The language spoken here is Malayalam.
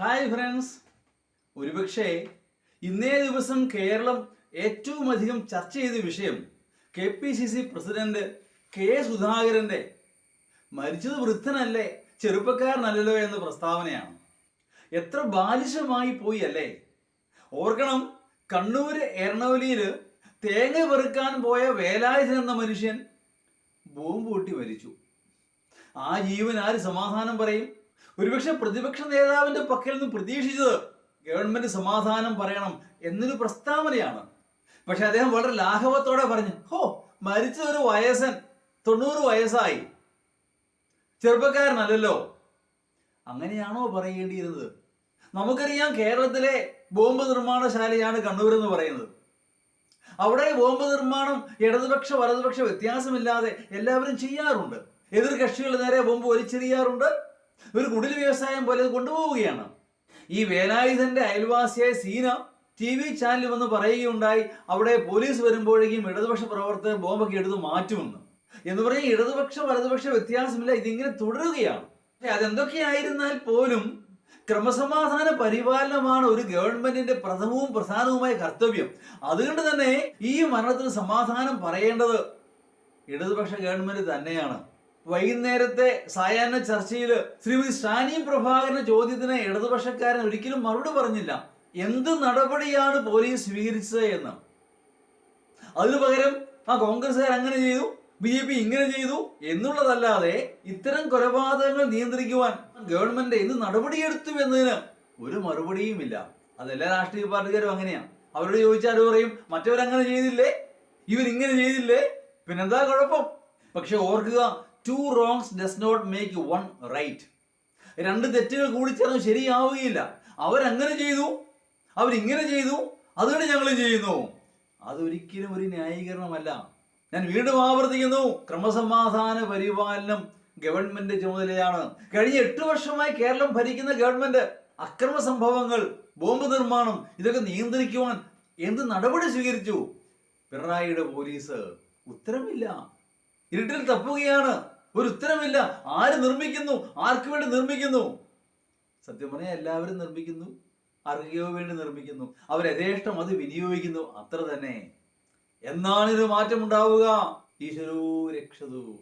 ഹായ് ഫ്രണ്ട്സ് ഒരുപക്ഷെ ഇന്നേ ദിവസം കേരളം ഏറ്റവും അധികം ചർച്ച ചെയ്ത വിഷയം K P C C president K സുധാകരന്റെ മരിച്ചത് വൃദ്ധനല്ലേ ചെറുപ്പക്കാരനല്ലല്ലോ എന്ന പ്രസ്താവനയാണ്. എത്ര ബാലിശമായി പോയി അല്ലേ? ഓർക്കണം കണ്ണൂര് എറണവലിയിൽ തേങ്ങ പെറുക്കാൻ പോയ വേലായുധൻ എന്ന മനുഷ്യൻ ബോംബ് പൊട്ടി മരിച്ചു. ആ ജീവൻ ആര് സമാധാനം പറയും? ഒരുപക്ഷെ പ്രതിപക്ഷ നേതാവിന്റെ പക്കൽ നിന്ന് പ്രതീക്ഷിച്ചത് ഗവൺമെന്റ് സമാധാനം പറയണം എന്നൊരു പ്രസ്താവനയാണ്. പക്ഷെ അദ്ദേഹം വളരെ ലാഘവത്തോടെ പറഞ്ഞു ഹോ മരിച്ച ഒരു വയസ്സൻ തൊണ്ണൂറ് വയസ്സായി. ചെറുപ്പക്കാരനല്ലല്ലോ. അങ്ങനെയാണോ പറയേണ്ടിയിരുന്നത്? നമുക്കറിയാം കേരളത്തിലെ ബോംബ് നിർമ്മാണശാലയാണ് കണ്ണൂർ എന്ന് പറയുന്നത്. അവിടെ ബോംബ് നിർമ്മാണം ഇടതുപക്ഷ വലതുപക്ഷ വ്യത്യാസമില്ലാതെ എല്ലാവരും ചെയ്യാറുണ്ട്. എതിർ കക്ഷികൾ നേരെ ബോംബ് വലിച്ചെറിയാറുണ്ട്. ഒരു കുടിൽ വ്യവസായം പോലെ കൊണ്ടുപോവുകയാണ്. ഈ വേലായുധന്റെ അയൽവാസിയായ സീന ടി വി ചാനലിൽ വന്ന് പറയുകയുണ്ടായി അവിടെ പോലീസ് വരുമ്പോഴേക്കും ഇടതുപക്ഷ പ്രവർത്തകർ ബോംബൊക്കെ എടുത്ത് മാറ്റുമെന്ന്. എന്ന് പറഞ്ഞാൽ ഇടതുപക്ഷ വലതുപക്ഷ വ്യത്യാസമില്ല ഇതിങ്ങനെ തുടരുകയാണ്. പക്ഷെ അതെന്തൊക്കെയായിരുന്നാൽ പോലും ക്രമസമാധാന പരിപാലനമാണ് ഒരു ഗവൺമെന്റിന്റെ പ്രഥമവും പ്രധാനവുമായ കർത്തവ്യം. അതുകൊണ്ട് തന്നെ ഈ മരണത്തിന് സമാധാനം പറയേണ്ടത് ഇടതുപക്ഷ ഗവൺമെന്റ് തന്നെയാണ്. വൈകുന്നേരത്തെ സായാഹ്ന ചർച്ചയിൽ ശ്രീമതി ഷാനി പ്രഭാകരന്റെ ചോദ്യത്തിന് ഇടതുപക്ഷക്കാരൻ ഒരിക്കലും മറുപടി പറഞ്ഞില്ല. എന്ത് നടപടിയാണ് പോലീസ് സ്വീകരിച്ചത് എന്ന്. അതിനു പകരം ആ കോൺഗ്രസ്സുകാർ അങ്ങനെ ചെയ്തു ബി ജെ പി ഇങ്ങനെ ചെയ്തു എന്നുള്ളതല്ലാതെ ഇത്തരം കൊലപാതകങ്ങൾ നിയന്ത്രിക്കുവാൻ ഗവൺമെന്റ് എന്ത് നടപടിയെടുത്തു എന്നതിന് ഒരു മറുപടിയുമില്ല. അതെല്ലാ രാഷ്ട്രീയ പാർട്ടിക്കാരും അങ്ങനെയാണ് അവരോട് ചോദിച്ചാൽ പറയും മറ്റവരങ്ങനെ ചെയ്തില്ലേ? ഇവരിങ്ങനെ ചെയ്തില്ലേ? പിന്നെന്താ കുഴപ്പം? പക്ഷെ ഓർക്കുക two wrongs does not make one right രണ്ട് തെറ്റുകൾ കൂടി ചേർന്ന് ശരിയാവുകയില്ല. അവരങ്ങനെ ചെയ്തു അവരിങ്ങനെ ചെയ്തു അതുകൊണ്ട് ഞങ്ങൾ ചെയ്യുന്നു. അതൊരിക്കലും ഒരു ന്യായീകരണമല്ല. ഞാൻ വീണ്ടും ആവർത്തിക്കുന്നു ക്രമസമാധാന പരിപാലനം ഗവൺമെന്റ് ചുമതലയാണ്. കഴിഞ്ഞ എട്ട് വർഷമായി കേരളം ഭരിക്കുന്ന ഗവൺമെന്റ് അക്രമ സംഭവങ്ങൾ ബോംബ് നിർമ്മാണം ഇതൊക്കെ നിയന്ത്രിക്കുവാൻ എന്ത് നടപടി സ്വീകരിച്ചു? പിണറായിയുടെ പോലീസ് ഉത്തരമില്ല ഇരുട്ടിൽ തപ്പുകയാണ്. ഒരു ഉത്തരമില്ല. ആര് നിർമ്മിക്കുന്നു? ആർക്ക് വേണ്ടി നിർമ്മിക്കുന്നു? സത്യം പറഞ്ഞാൽ എല്ലാവരും നിർമ്മിക്കുന്നു. അറിയോ വേണ്ടി നിർമ്മിക്കുന്നു. അവർ യഥേഷ്ടം അത് വിനിയോഗിക്കുന്നു. അത്ര തന്നെ. എന്നാണ് ഇത് മാറ്റമുണ്ടാവുക? ഈശ്വരോ രക്ഷതു.